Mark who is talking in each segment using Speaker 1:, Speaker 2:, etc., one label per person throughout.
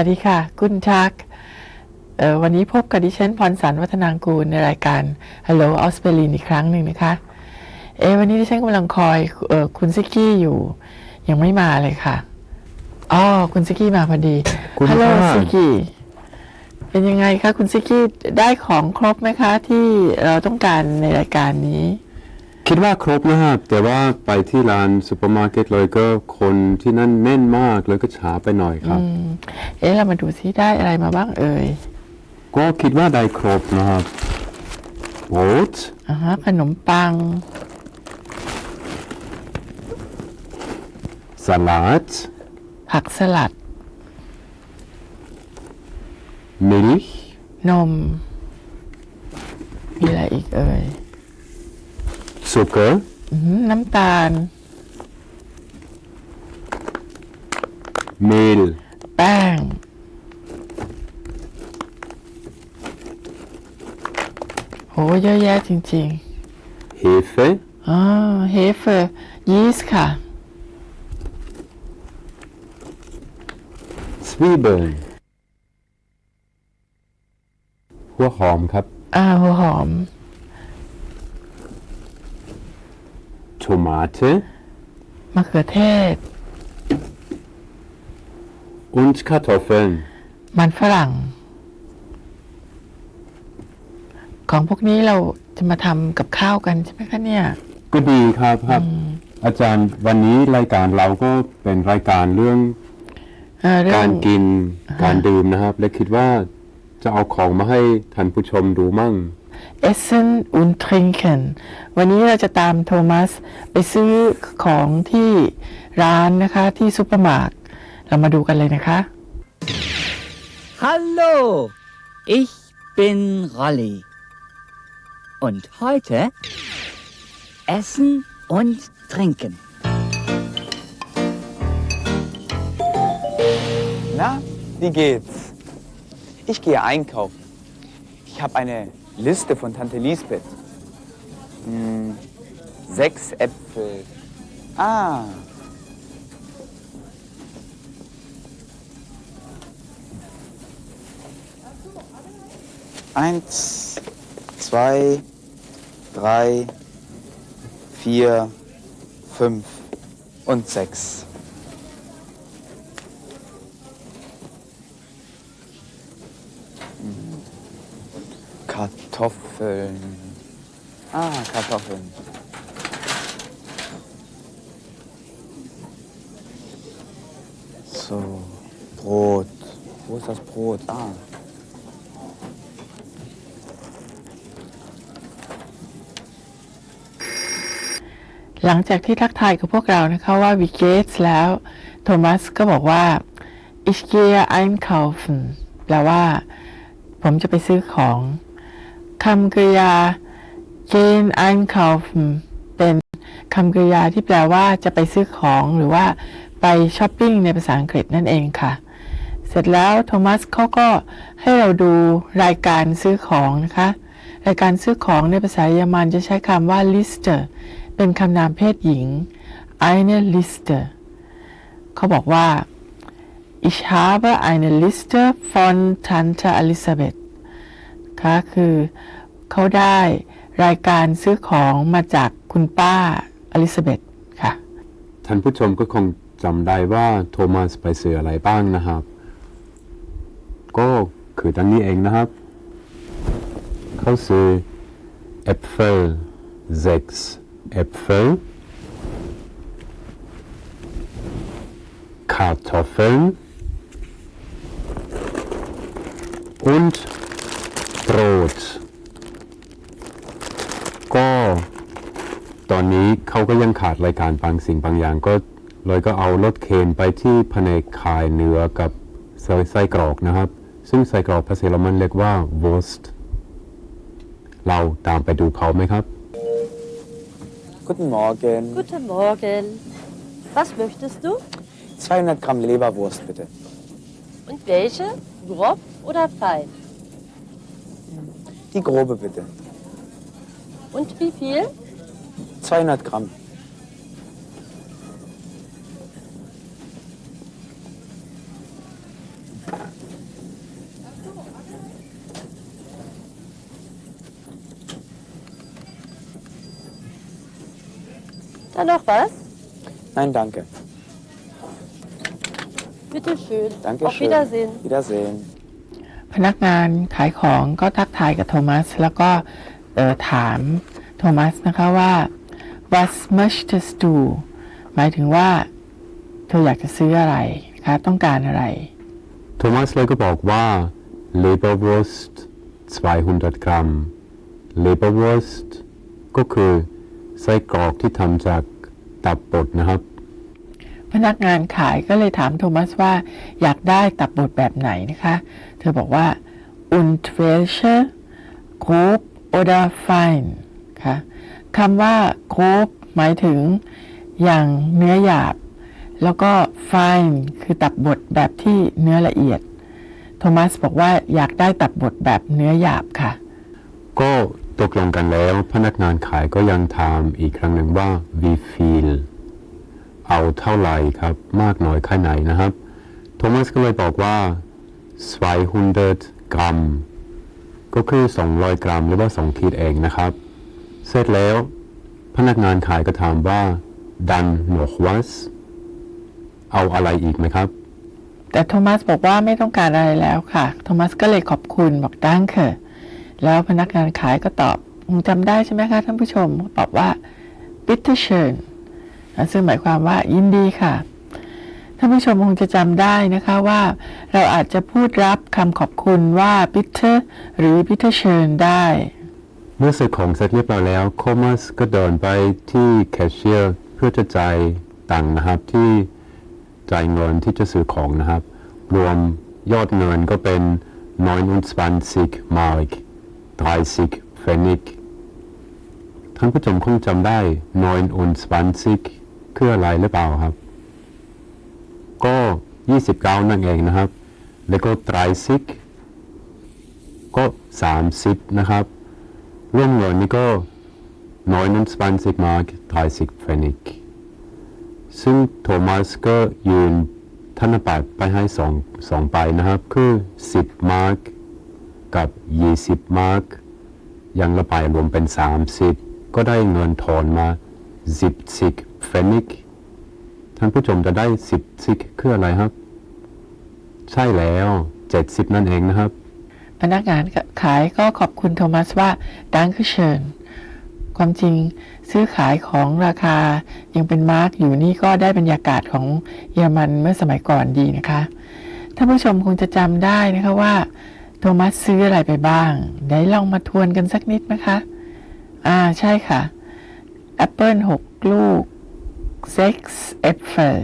Speaker 1: สวัสดีค่ะกุณชักเอ่อวันนี้พบกับดิฉันพรสันวัฒนางกูลในรายการ Hello ออสเตรเลียอีกครั้งหนึ่งนะคะ เอะวันนี้ดิฉันกำลังคอยเออคุณซิกกี้อยู่ ยังไม่มาเลยค่ะอ๋อคุณซิกกี้มาพอดี
Speaker 2: คุณ
Speaker 1: ฮัลโหล
Speaker 2: ค่ะ
Speaker 1: ซิกกี้เป็นยังไงคะคุณซิกกี้ได้ของครบไหมคะ ที่เราต้องการในรายการนี้
Speaker 2: คิดว่าครบนะครับแต่ว่าไปที่ร้านซูเปอร์มาร์เก็ตเลยก็คนที่นั่นแน่นมากเลยก็ช้าไปหน่อยครับ
Speaker 1: เอ๊ะเรามาดูซิได้อะไรมาบ้างเอ่ย
Speaker 2: ก็คิดว่าได้ครบนะครับโอ๊ต
Speaker 1: อ่าฮะขนมปัง
Speaker 2: สลัด
Speaker 1: ผักสลัด
Speaker 2: มิลค์
Speaker 1: นม มีอะไรอีกเอ่ย
Speaker 2: ซุกเกอร์
Speaker 1: อื้อหือน้ำตาล
Speaker 2: เมล
Speaker 1: แป้ง โห เยอะแยะจริง
Speaker 2: เฮเฟ
Speaker 1: ๆอ๋อเฮเฟอร์ยีสต์ค่ะ
Speaker 2: สวีเบิร์นหัวหอมครับ
Speaker 1: อ่าหัวหอม
Speaker 2: โทมาเต
Speaker 1: มะเขือเทศ
Speaker 2: und Kartoffeln
Speaker 1: มันฝรั่ง ของพวกนี้เราจะมาทำกับข้าวกันใช่ไหมคะเนี่ย
Speaker 2: ก็ดีครับครับ อาจารย์วันนี้รายการเราก็เป็นรายการเรื่อง
Speaker 1: เอ่อเรื่
Speaker 2: กา
Speaker 1: อง
Speaker 2: รกินการดื่มนะครับ และคิดว่าจะเอาของมาให้ท่านผู้ชมดูมั่ง
Speaker 1: Essen und Trinken วันนี้เราจะตามโทมัสไปซื้อของที่ร้านนะคะที่ซูเปอร์มาร์ทเรามาดูกันเลยนะคะ
Speaker 3: Hallo, ich bin Rolli. Und heute Essen und Trinken.
Speaker 4: Na, wie geht's? Ich gehe einkaufen. Ich habe eine Liste von Tante Lisbeth. Hm, sechs Äpfel. Ah. Eins, zwei, drei, vier, fünf und sechs. Kartoffeln. Ah, Kartoffeln. So, Brot. Wo ist das Brot? Ah.
Speaker 1: หลังจากที่ทักทายกับพวกเรานะคะว่าวิเกตแล้วโทมัสก็บอกว่า ich gehe einkaufen แปลว่า ผมจะไปซื้อของ คำกริยา gehen einkaufen เป็นคำกริยาที่แปลว่าจะไปซื้อของหรือว่าไปช้อปปิ้งในภาษาอังกฤษนั่นเองค่ะ เสร็จแล้วโทมัสเขาก็ให้เราดูรายการซื้อของนะคะ รายการซื้อของในภาษาเยอรมันจะใช้คำว่า Liste เป็นคำนามเพศหญิง eine Liste เขาบอกว่า ich habe eine Liste von Tante Elisabeth ค่ะคือเขาได้รายการซื้อของมาจากคุณป้าอลิซาเบธค่ะ
Speaker 2: ท่านผู้ชมก็คงจำได้ว่าโทมัสไปซื้ออะไรบ้างนะครับ ก็คือดังนี้เองนะครับ เขาซื้อ Äpfel sechs Äpfel Kartoffeln und Brot ก็ตอนนี้เขาก็ยังขาดรายการบางสิ่งบางอย่างก็เลยก็เอารถเคนไปที่แผนกขายเนื้อกับไส้ไส้กรอกนะครับ ซึ่งไส้กรอกภาษาเยอรมันเรียกว่า Wurst เราตามไปดูเขาไหมครับ
Speaker 4: Guten Morgen.
Speaker 5: Guten Morgen. Was möchtest du?
Speaker 4: 200 Gramm Leberwurst bitte.
Speaker 5: Und welche? Grob oder fein?
Speaker 4: Die grobe bitte.
Speaker 5: Und wie viel?
Speaker 4: 200 Gramm.
Speaker 5: Dann noch was?
Speaker 4: Nein, danke.
Speaker 5: Bitte schön.
Speaker 4: Danke
Speaker 5: Auf
Speaker 4: schön.
Speaker 5: Wiedersehen.
Speaker 4: Wiedersehen.
Speaker 1: พนักงานขายของก็ทักทายกับโทมัส แล้วก็เออถามโทมัสนะคะว่า was möchtest du หมายถึงว่าเธออยากจะซื้ออะไรนะคะต้องการอะไร
Speaker 2: โทมัสเลยก็บอกว่า Leberwurst 200 กรัม Leberwurst ก็คือไส้กรอกที่ทำจากตับบดนะครับ
Speaker 1: พนักงานขายก็เลยถามโทมัสว่าอยากได้ตับบดแบบไหนนะคะ เธอบอกว่า und welche grob oder fein ค่ะคำว่า grob หมายถึงอย่างเนื้อหยาบ แล้วก็ fine คือตับบดแบบที่เนื้อละเอียด โทมัสบอกว่าอยากได้ตับบดแบบเนื้อหยาบค่ะ
Speaker 2: ก็ตกลงกันแล้วพนักงานขายก็ยังถามอีกครั้งหนึ่งว่า wie viel เอาเท่าไหร่ครับ มากน้อยแค่ไหนนะครับ โทมัสก็เลยบอกว่า200กรัม ก็คือ 200 กรัม หรือว่า 2 ขีดเองนะครับ เสร็จแล้ว พนักงานขายก็ถามว่า dann noch was เอาอะไรอีกไหมครับ
Speaker 1: แต่โทมัสบอกว่าไม่ต้องการอะไรแล้วค่ะ โทมัสก็เลยขอบคุณบอกดังเ e แล้วพนักงานขายก็ตอบคงจำได้ใช่ไหมคะท่านผู้ชมตอบว่า bitte schön อะ ซึ่งหมายความว่ายินดีค่ะท่านผู้ชมคงจะจำได้นะคะว่าเราอาจจะพูดรับคำขอบคุณว่า bitte หรือ bitte schön ได้
Speaker 2: เมื่อซื้อของเสร็จเรียบร้อยแล้วโคมัสก็เดินไปที่แคชเชียร์เพื่อจะจ่ายตังค์นะครับที่จ่ายเงินที่จะซื้อของนะครับ รวมยอดเงินก็เป็น29 Mark 30 Pfennig ท่านผู้ชมคงจำได้29 คืออะไรหรือเปล่าครับ ก็29นั่นเองนะครับ แล้วก็30ก็30นะครับร่วมเงินนี่ก็29 Mark 30 Pfennig ซึ่งโทมัสก็ยืนธนบัตรไปให้สองสองใบนะครับ คือ10มาร์กกับ20มาร์กยังละใบรวมเป็น30ก็ได้เงินทอนมา 70 Pfennig ท่านผู้ชมจะได้10คืออะไรครับ ใช่แล้ว70นั่นเองนะครับ
Speaker 1: พนักงานขายก็ขอบคุณโทมัสว่า danke schön ความจริงซื้อขายของราคายังเป็นมาร์กอยู่นี่ก็ได้บรรยากาศของเยอรมันเมื่อสมัยก่อนดีนะคะท่านผู้ชมคงจะจำได้นะคะว่า โทมัสซื้ออะไรไปบ้างไหนลองมาทวนกันสักนิดนะคะ อ่าใช่ค่ะแอปเปิลหกลูก six apple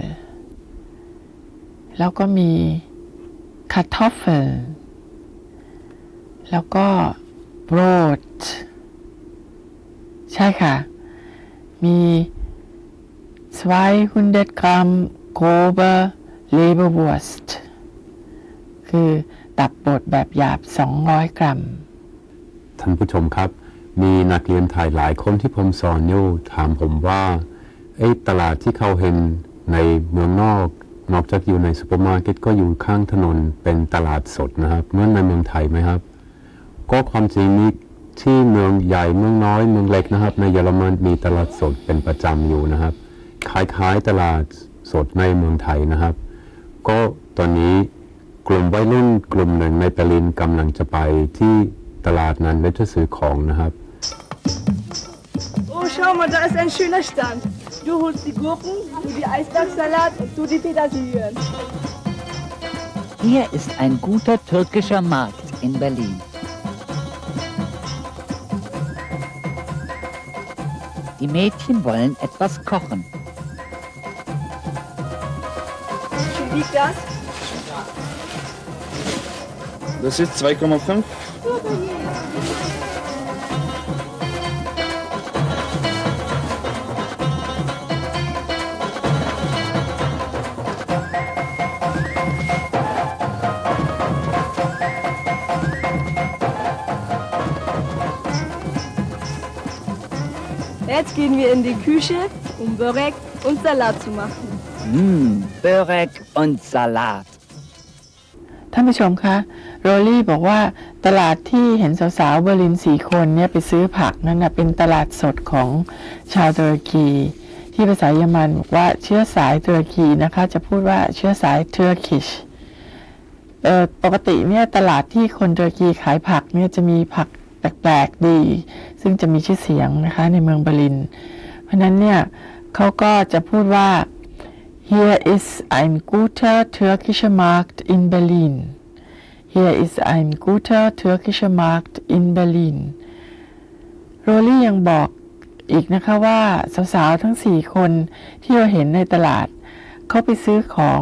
Speaker 1: แล้วก็มี kartoffel แล้วก็ broad ใช่ค่ะ มี 200กรัม grobe Leberwurst คือตับบดแบบหยาบ 200 กรัม
Speaker 2: ท่านผู้ชมครับ มีนักเรียนไทยหลายคนที่ผมสอนอยู่ถามผมว่า ไอ้ตลาดที่เขาเห็นในเมืองนอก นอกจากอยู่ในซูเปอร์มาร์เก็ตก็อยู่ข้างถนนเป็นตลาดสดนะครับเหมือนในเมืองไทยไหมครับ ก็ความจริงมีที่เมืองใหญ่เมืองน้อยเมืองเล็กนะครับ ในเยอรมันมีตลาดสดเป็นประจำอยู่นะครับคล้ายๆตลาดสดในเมืองไทยนะครับ ก็ตอนนี้กลุ่มวัยรุ่นกลุ่มหนึ่งในเบอร์ลินกำลังจะไปที่ตลาดนั้นและจะซื้อของนะครับ
Speaker 6: Oh, schau mal, da ist ein schöner Stand. Du holst die Gurken, du die Eisbergsalat und du die Petersilien.
Speaker 3: Hier ist ein guter türkischer Markt in Berlin. Die Mädchen wollen etwas kochen.
Speaker 6: Wie viel wiegt das?
Speaker 4: Das ist 2,5.
Speaker 6: Gehen wir in die Küche, um Börek und Salat zu machen.
Speaker 3: Mmm, Börek und Salat.
Speaker 1: ท่านผู้ชมคะโรลลี่บอกว่าตลาดที่เห็นสาวๆเบอร์ลินสี่คนเนี่ยไปซื้อผักนั่นนะเป็นตลาดสดของชาวตุรกี ที่ภาษาเยอรมันบอกว่าเชื้อสายตุรกีนะคะ จะพูดว่าเชื้อสาย Turkish เอ่อปกติเนี่ยตลาดที่คนตุรกีขายผักเนี่ยจะมีผัก แปลกๆดี ซึ่งจะมีชื่อเสียงนะคะในเมืองเบอร์ลิน เพราะนั้นเนี่ยเขาก็จะพูดว่า here is ein guter türkischer Markt in Berlin here is ein guter türkischer Markt in Berlin โรลี่ยังบอกอีกนะคะว่าสาวๆทั้งสี่คนที่เราเห็นในตลาด เขาไปซื้อของ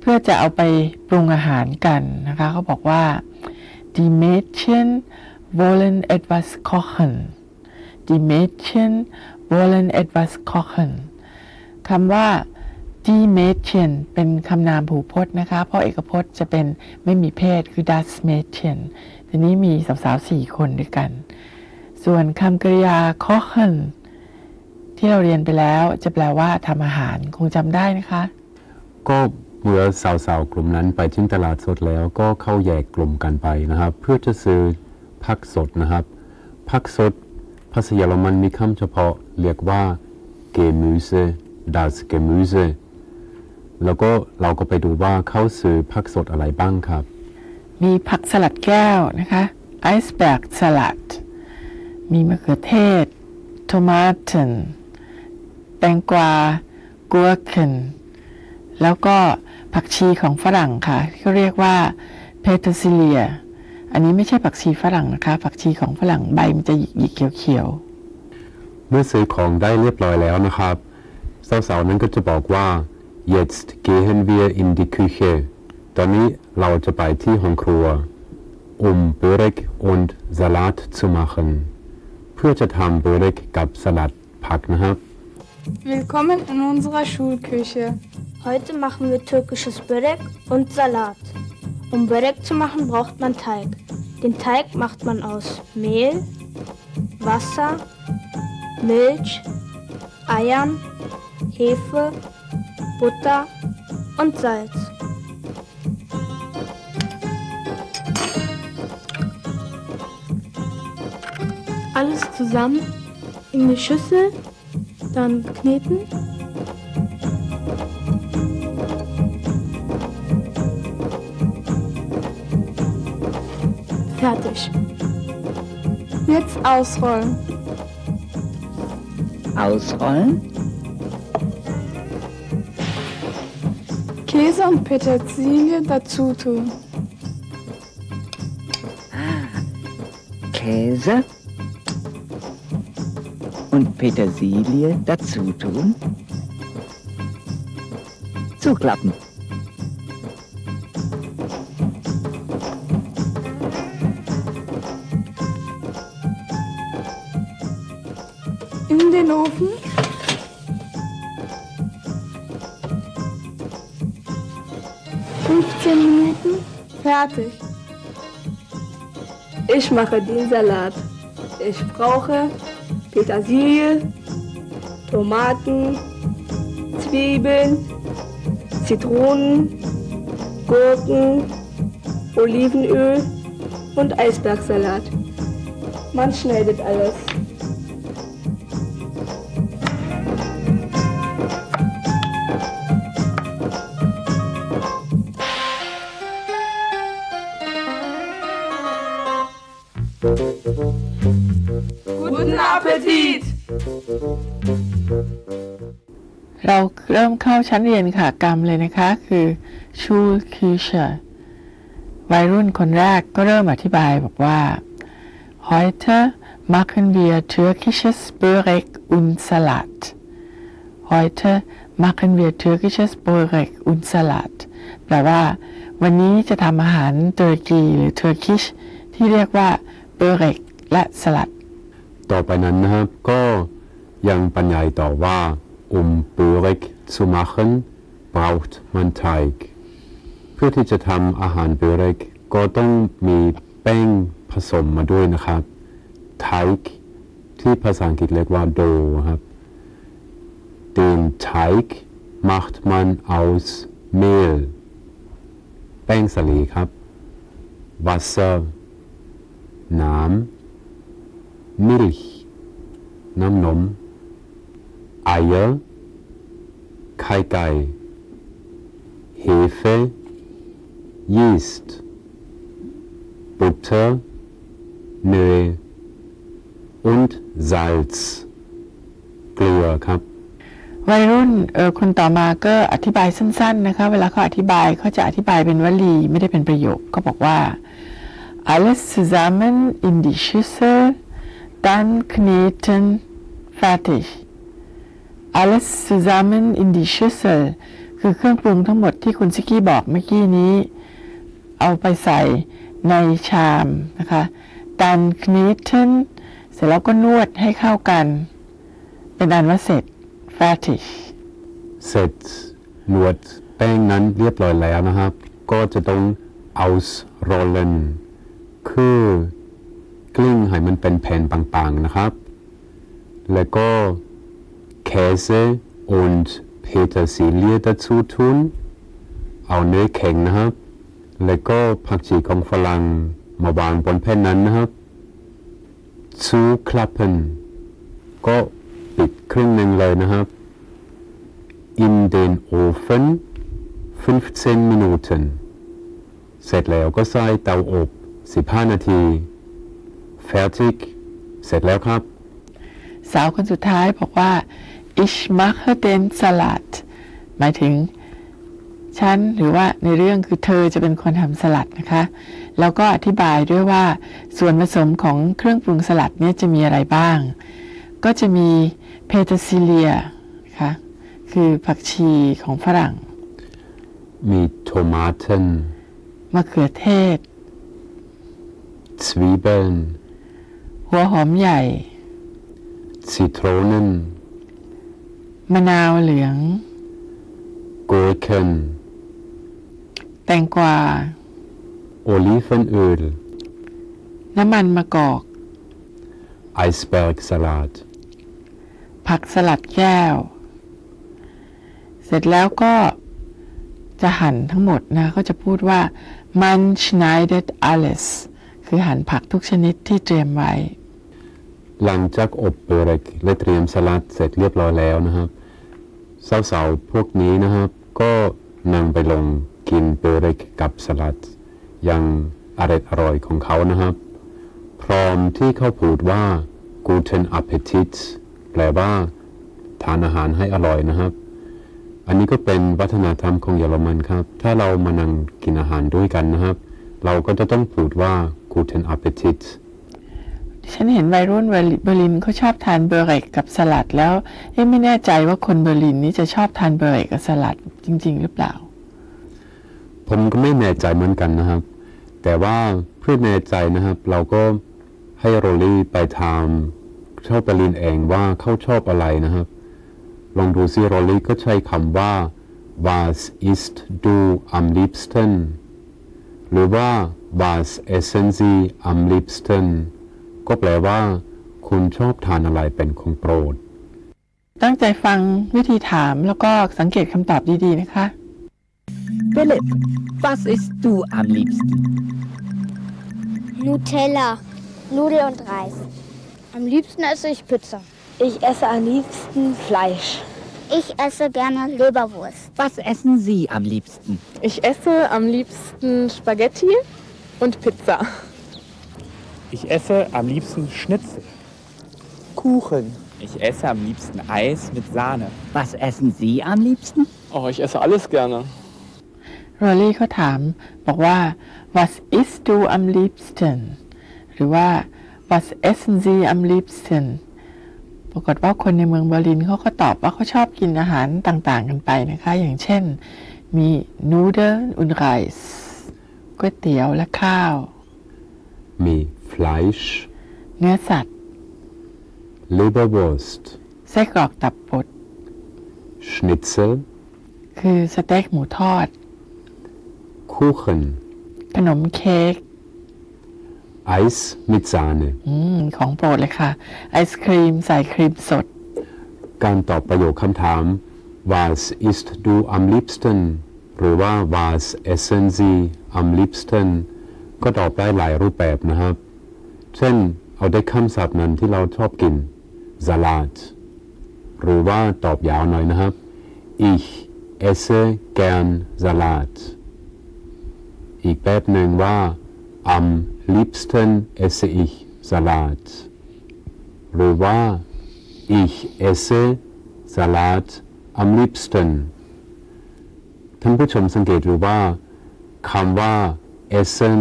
Speaker 1: เพื่อจะเอาไปปรุงอาหารกันนะคะเขาบอกว่า Die Mädchen wollen etwas kochen Die Mädchen wollen etwas kochen คำว่า die Mädchen เป็นคำนามผูพจน์นะคะ เพราะเอกพจน์จะเป็นไม่มีเพศคือ das Mädchen ทีนี้มีสาวๆสี่คนด้วยกัน ส่วนคำกริยา kochen ที่เราเรียนไปแล้วจะแปลว่าทำอาหาร คงจำได้นะคะ
Speaker 2: ก็เมื่อสาวๆกลุ่มนั้นไปที่ตลาดสดแล้วก็เข้าแยกกลุ่มกันไปนะครับ เพื่อจะซื้อ ผักสดนะครับ ผักสด ภาษาเยอรมันมีคำเฉพาะเรียกว่า Gemüse das Gemüse แล้วก็เราก็ไปดูว่าเขาซื้อผักสดอะไรบ้างครับ
Speaker 1: มีผักสลัดแก้วนะคะไอซ์แบกสลัด มีมะเขือเทศทมาตนแตงกวากัวเคนแล้วก็ผักชีของฝรั่งค่ะที่เขาเรียกว่าเพเทซิเลีย อันนี้ไม่ใช่ผักชีฝรั่งนะคะ ผักชีของฝรั่งใบมันจะหยิกๆเขียวๆ
Speaker 2: เมื่อซื้อของได้เรียบร้อยแล้วนะครับ สาวๆนั้นก็จะบอกว่า jetzt gehen wir in die Küche ตอนนี้เราจะไปที่ห้องครัว um Börek und Salat zu machen เพื่อจะทำเบอร์เรกกับสลัดผักนะครับ
Speaker 7: Willkommen in unserer Schulküche.
Speaker 8: Heute machen wir türkisches Börek und Salat. Um Börek zu machen, braucht man Teig. Den Teig macht man aus Mehl, Wasser, Milch, Eiern, Hefe, Butter und Salz. Alles zusammen in eine Schüssel, dann kneten Fertig.
Speaker 7: Jetzt ausrollen.
Speaker 3: Ausrollen.
Speaker 7: Käse und Petersilie dazu tun.
Speaker 3: Käse und Petersilie dazu tun. Zuklappen.
Speaker 7: Den Ofen. Fünfzehn Minuten. Fertig.
Speaker 6: Ich mache den Salat. Ich brauche Petersilie, Tomaten, Zwiebeln, Zitronen, Gurken, Olivenöl und Eisbergsalat. Man schneidet alles. Guten Appetit!
Speaker 1: เราเริ่มเข้าชั้นเรียนค่ะกรรมเลยนะคะ คือ Schul kü c h e วัยรุ่นคนแรกก็เริ่มอธิบายบอกว่า heute machen wir türkisches Börek und Salat heute machen wir türkisches Börek und Salat แปลว่า วันนี้จะทำอาหารตุรกีหรือ Turkish ที่เรียกว่า Börek และสลัด
Speaker 2: ต่อไปนั้นนะครับก็ยังบรรยายต่อว่า um Börek zu machen braucht man Teig เพื่อที่จะทำอาหารเบอร์เรกก็ต้องมีแป้งผสมมาด้วยนะครับ Teig ที่ภาษาอังกฤษเรียกว่า dough ครับ Den Teig macht man aus Mehl แป้งสาลีครับ Wasser น้ำ Milch น้ำนม Eier ไข่ไก่ Hefe Yeast Butter Neu und Salz เกลือครับ
Speaker 1: วัยรุ่นเออคนต่อมาก็อธิบายสั้น ๆ นะคะ เวลาเขาอธิบายเขาจะอธิบายเป็นวลีไม่ได้เป็นประโยคก็บอกว่า alles zusammen in die Schüssel dann kneten fertig alles zusammen in die Schüssel คือเครื่องปรุงทั้งหมดที่คุณซิกี้บอกเมื่อกี้นี้ เอาไปใส่ในชามนะคะ dann kneten เสร็จแล้วก็นวดให้เข้ากัน เป็นอันว่าเสร็จ fertig
Speaker 2: เสร็จนวดแป้งนั้นเรียบร้อยแล้วนะครับ ก็จะต้อง ausrollen คือกลิ้งให้มันเป็นแผ่นบางๆนะครับ แล้วก็ Käse und Petersilie dazu tun เอาเนื้อแข็งนะครับ แล้วก็ผักชีของฝรั่งมาวางบนแผ่นนั้นนะครับ zu klappen ก็ปิดครึ่งหนึ่งเลยนะครับ in den Ofen 15 Minuten เสร็จแล้วก็ใส่เตาอบ 15 นาที fertig เสร็จแล้วครับ
Speaker 1: สาวคนสุดท้ายบอกว่า ich mache den Salat หมายถึงฉันหรือว่าในเรื่องคือเธอจะเป็นคนทำสลัดนะคะ แล้วก็อธิบายด้วยว่าส่วนผสมของเครื่องปรุงสลัดเนี่ยจะมีอะไรบ้าง ก็จะมีเพเทอร์ซิเลียนะคะคือผักชีของฝรั่ง
Speaker 2: มี Tomaten
Speaker 1: มะเขือเทศ
Speaker 2: Zwiebeln
Speaker 1: หัวหอมใหญ่
Speaker 2: Zitronen
Speaker 1: มะนาวเหลือง
Speaker 2: Gurken
Speaker 1: แตงกวา
Speaker 2: Olivenöl
Speaker 1: น้ำมันมะกอก
Speaker 2: Eisbergsalat
Speaker 1: ผักสลัดแก้ว เสร็จแล้วก็จะหั่นทั้งหมดนะ ก็จะพูดว่า man schneidet alles คือหั่นผักทุกชนิดที่เตรียมไว้
Speaker 2: หลังจากอบเบอร์เรกและเตรียมสลัดเสร็จเรียบร้อยแล้วนะครับสาวๆพวกนี้นะครับ ก็นำไปลงกินเบอร์เรกกับสลัดอย่างอร่อยอร่อยของเขานะครับ พร้อมที่เขาพูดว่า guten Appetit แปลว่า ทานอาหารให้อร่อยนะครับ อันนี้ก็เป็นวัฒนธรรมของเยอรมันครับ ถ้าเรามานั่งกินอาหารด้วยกันนะครับ เราก็จะต้องพูดว่า guten Appetit
Speaker 1: ฉันเห็นวัยรุ่นเบอร์ลินเขาชอบทานเบอร์เรกกับสลัดแล้วเอ๊ะไม่แน่ใจว่าคนเบอร์ลินนี้จะชอบทานเบอร์เรกกับสลัดจริง ๆ หรือเปล่า
Speaker 2: ผมก็ไม่แน่ใจเหมือนกันนะครับ แต่ว่าเพื่อแน่ใจนะครับ เราก็ให้โรลลี่ไปทำชอบไปเรียนเองว่าเขาชอบอะไรนะครับ ลองดูซิโรลลี่ก็ใช้คำว่า was ist du am liebsten หรือว่า was essen Sie am liebsten ก็แปลว่า คุณชอบทานอะไรเป็นของโปรด
Speaker 1: ตั้งใจฟังวิธีถามแล้วก็สังเกตคำตอบดีๆนะคะ
Speaker 3: Philipp, was isst du am liebsten?
Speaker 8: Nutella, Nudel und Reis. Am liebsten esse ich Pizza.
Speaker 5: Ich esse am liebsten Fleisch.
Speaker 8: Ich esse gerne Leberwurst.
Speaker 3: Was essen Sie am liebsten?
Speaker 7: Ich esse am liebsten Spaghetti und Pizza.
Speaker 9: Ich esse am liebsten Schnitzel.
Speaker 4: Kuchen.
Speaker 9: Ich esse am liebsten Eis mit Sahne.
Speaker 3: Was essen Sie am liebsten?
Speaker 10: Oh, ich esse alles gerne.
Speaker 1: โรลลี่เขาถามบอกว่า was isst du am liebsten หรือว่า was essen Sie am liebsten ป รากฏว่าคนในเมืองเบอร์ลินเขาก็ตอบว่าเขาชอบกินอาหารต่างๆกันไปนะคะ อย่างเช่น มี Nudeln und Reis ก๋วยเตี๋ยวและข้าว
Speaker 2: มี Fleisch
Speaker 1: เนื้อสัตว์
Speaker 2: Leberwurst
Speaker 1: ไส้กรอกตับบด
Speaker 2: Schnitzel
Speaker 1: คือสเต็กหมูทอด
Speaker 2: Kuchen
Speaker 1: ขนมเค้ก
Speaker 2: Eis mit Sahne
Speaker 1: อมของโปรดเลยค่ะ ไอศครีมใส่ครีมสด
Speaker 2: การตอบประโยคคำถาม Was isst du am liebsten หรือว่า Was essen Sie am liebsten ก็ตอบได้หลายรูปแบบนะครับ เช่น เอาได้คำศัพท์นั้นที่เราชอบกิน Salat หรือว่าตอบยาวหน่อยนะครับ ich esse gern Salat อีกแบบหนึ่งว่า am liebsten esse ich Salat หรือว่า ich esse Salat am liebsten ท่านผู้ชมสังเกตดูว่าคำว่า essen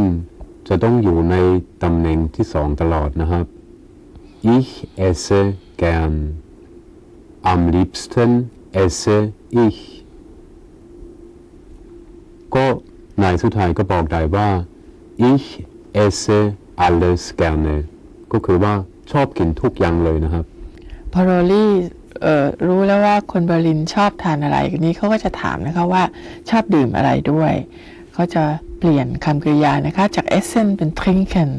Speaker 2: จะต้องอยู่ในตำแหน่งที่สองตลอดนะครับ ich esse gern am liebsten esse ich ก็นายสุดท้ายก็บอกได้ว่า ich esse alles gerne ก็คือว่าชอบกินทุกอย่างเลยนะครับ
Speaker 1: พอโรลี่รู้แล้วว่าคนเบอร์ลินชอบทานอะไรนี้เขาก็จะถามนะคะว่าชอบดื่มอะไรด้วย เขาจะเปลี่ยนคำกริยานะคะจาก essen เป็น trinken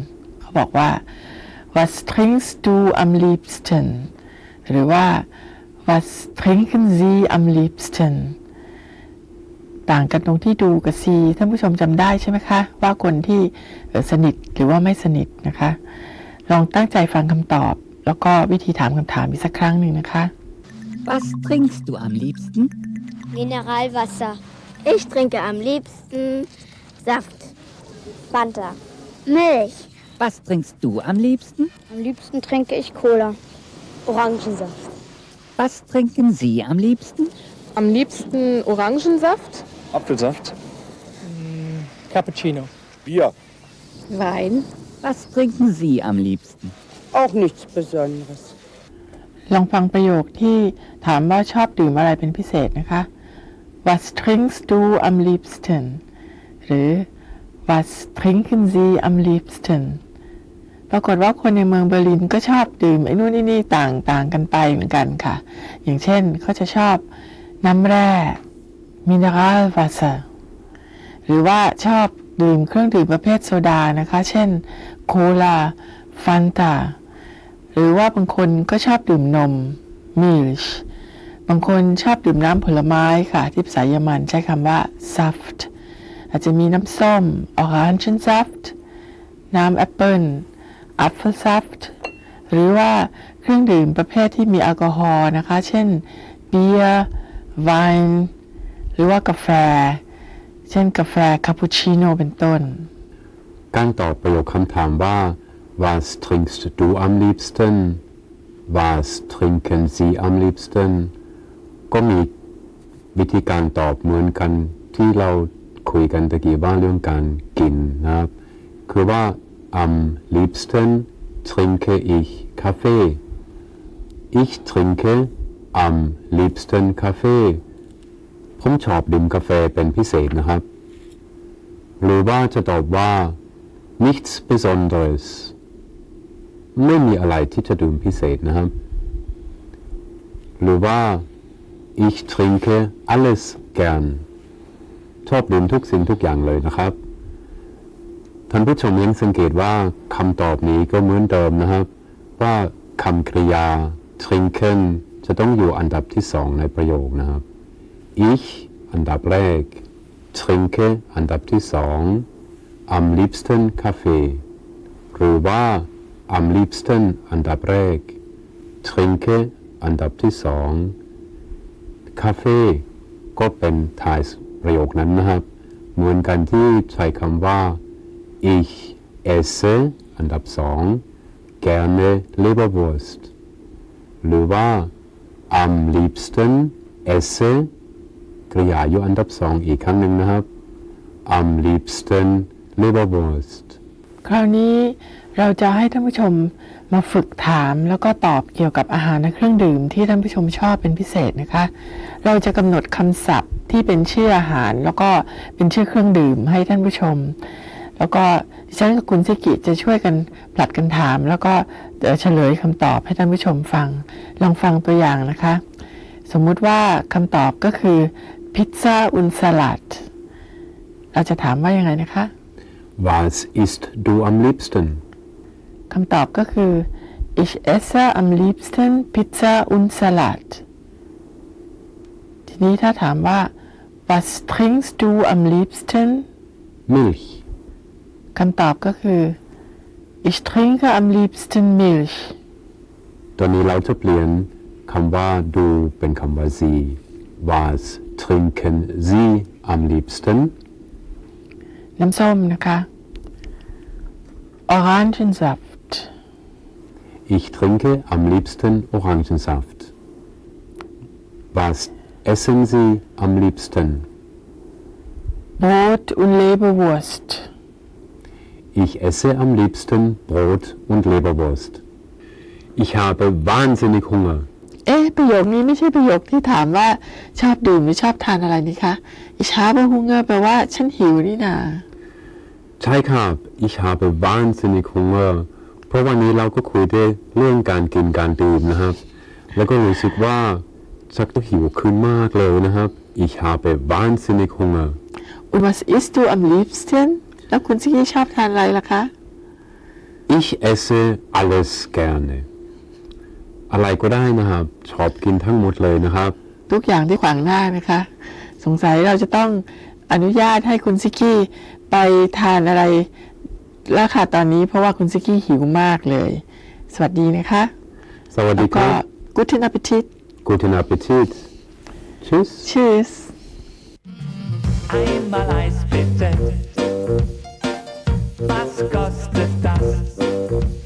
Speaker 1: เขาบอกว่า was trinkst du am liebsten หรือว่า was trinken Sie am liebsten ต่างกันตรงที่ดูกับ see ท่านผู้ชมจำได้ใช่ไหมคะ ว่าคนที่เอ่อสนิทหรือว่าไม่สนิทนะคะ ลองตั้งใจฟังคำตอบ แล้วก็วิธีถามคำถามอีกสักครั้งหนึ่งนะคะ
Speaker 3: Was trinkst du am liebsten?
Speaker 8: Mineralwasser. Ich trinke am liebsten Saft.
Speaker 5: Fanta.
Speaker 8: Milch.
Speaker 3: Was trinkst du am liebsten?
Speaker 8: Am liebsten trinke ich Cola. Orangensaft.
Speaker 3: Was trinken Sie am liebsten?
Speaker 7: Am liebsten Orangensaft,
Speaker 9: Apfelsaft. Cappuccino.
Speaker 4: Bier.
Speaker 7: Wein,
Speaker 3: Was trinken Sie am liebsten?
Speaker 6: Auch nichts Besonderes.
Speaker 1: ลองฟังประโยคที่ถามว่าชอบดื่มอะไรเป็นพิเศษนะคะ Was trinkst du am liebsten หรือ Was trinken Sie am liebsten ปรากฏว่าคนในเมืองเบอร์ลินก็ชอบดื่มไอ้นู่นไอ้นี่ต่างต่างกันไปเหมือนกันค่ะ อย่างเช่นเขาจะชอบน้ำแร่ Mineral Wasser หรือว่าชอบดื่มเครื่องดื่มประเภทโซดานะคะ เช่น โคลา ฟันตา หรือว่าบางคนก็ชอบดื่มนม milk บางคนชอบดื่มน้ำผลไม้ค่ะ ที่ภาษาเยอรมันใช้คำว่า saft อาจจะมีน้ำส้ม orange saft น้ำแอปเปิล apfelsaft หรือว่าเครื่องดื่มประเภทที่มีแอลกอฮอล์นะคะ เช่น เบียร์ไวน์ หรือว่ากาแฟ เช่นกาแฟคาปูชิโน่เป็นต้น
Speaker 2: การตอบประโยคคำถามว่า Was trinkst du am liebsten Was trinken Sie am liebsten ก็มีวิธีการตอบเหมือนกันที่เราคุยกันตะกี้ว่าเรื่องการกินนะครับ คือว่า am liebsten trinke ich Kaffee ich trinke am liebsten Kaffee ผมชอบดื่มกาแฟเป็นพิเศษนะครับ หรือว่าจะตอบว่า nichts Besonderes ไม่มีอะไรที่จะดื่มพิเศษนะครับ หรือว่า ich trinke alles gern ชอบดื่มทุกสิ่งทุกอย่างเลยนะครับ ท่านผู้ชมยังสังเกตว่าคำตอบนี้ก็เหมือนเดิมนะครับ ว่าคำกริยา trinken จะต้องอยู่อันดับที่สองในประโยคนะครับ ich อันดับแรก trinke อันดับที่สอง am liebsten Kaffee หรือว่า am liebsten อันดับแรก trinke อันดับที่สอง Kaffee ก็เป็นท้ายประโยคนั้นนะครับ เหมือนกันที่ใช้คำว่า ich esse อันดับสอง gerne Leberwurst หรือว่า am liebsten esse กริยาอยู่อันดับสองอีกครั้งหนึ่งนะครับ am liebsten Leberwurst
Speaker 1: คราวนี้เราจะให้ท่านผู้ชมมาฝึกถามแล้วก็ตอบเกี่ยวกับอาหารและเครื่องดื่มที่ท่านผู้ชมชอบเป็นพิเศษนะคะ เราจะกำหนดคำศัพท์ที่เป็นชื่ออาหาร แล้วก็เป็นชื่อเครื่องดื่มให้ท่านผู้ชม แล้วก็ดิฉันกับคุณซิกิจะช่วยกันผลัดกันถาม แล้วก็เอ่อเฉลยคำตอบให้ท่านผู้ชมฟัง ลองฟังตัวอย่างนะคะ สมมุติว่าคำตอบก็คือ พิซซ่าอุนสลัดเราจะถามว่ายังไงนะคะ
Speaker 2: Was isst du am liebsten
Speaker 1: คำตอบก็คือ ich esse am liebsten Pizza und Salat ทีนี้ถ้าถามว่า was trinkst du am liebsten
Speaker 2: Milch
Speaker 1: คำตอบก็คือ ich trinke am liebsten Milch
Speaker 2: ตอนนี้เราจะเปลี่ยนคำว่า du เป็นคำว่า sie Was trinken Sie am liebsten?
Speaker 1: Orangensaft.
Speaker 2: Ich trinke am liebsten Orangensaft. Was essen Sie am liebsten?
Speaker 1: Brot und Leberwurst.
Speaker 2: Ich esse am liebsten Brot und Leberwurst. Ich habe wahnsinnig Hunger.
Speaker 1: เอ๊ะประโยคนี้ไม่ใช่ประโยคที่ถามว่าชอบดื่มหรือชอบทานอะไรนี่คะ Ich habe Hunger แปลว่าฉันหิวนี่นา
Speaker 2: ใช่ครับ ich habe wahnsinnig Hunger เพราะวันนี้เราก็คุยได้เรื่องการกินการดื่มนะครับ แล้วก็รู้สึกว่าชักจะหิวขึ้นมากเลยนะครับ ich habe wahnsinnig Hunger
Speaker 1: Und was isst du am liebsten แล้วคุณซิกี้ชอบทานอะไรล่ะคะ
Speaker 2: ich esse alles gerne อะไรก็ได้นะครับชอบกินทั้งหมดเลยนะครับ
Speaker 1: ทุกอย่างที่ขวางหน้านะคะ สงสัยเราจะต้องอนุญาตให้คุณซิกี้ไปทานอะไรแล้วค่ะตอนนี้เพราะว่าคุณซิกี้หิวมากเลย สวัสดีนะคะ
Speaker 2: สวัส
Speaker 1: แล้
Speaker 2: ดี
Speaker 1: ว
Speaker 2: ค
Speaker 1: ก็
Speaker 2: รับ
Speaker 1: Guten Appetit
Speaker 2: guten Appetit tschüss
Speaker 1: Tschüss
Speaker 9: Einmal Eis bitte. Was kostet das?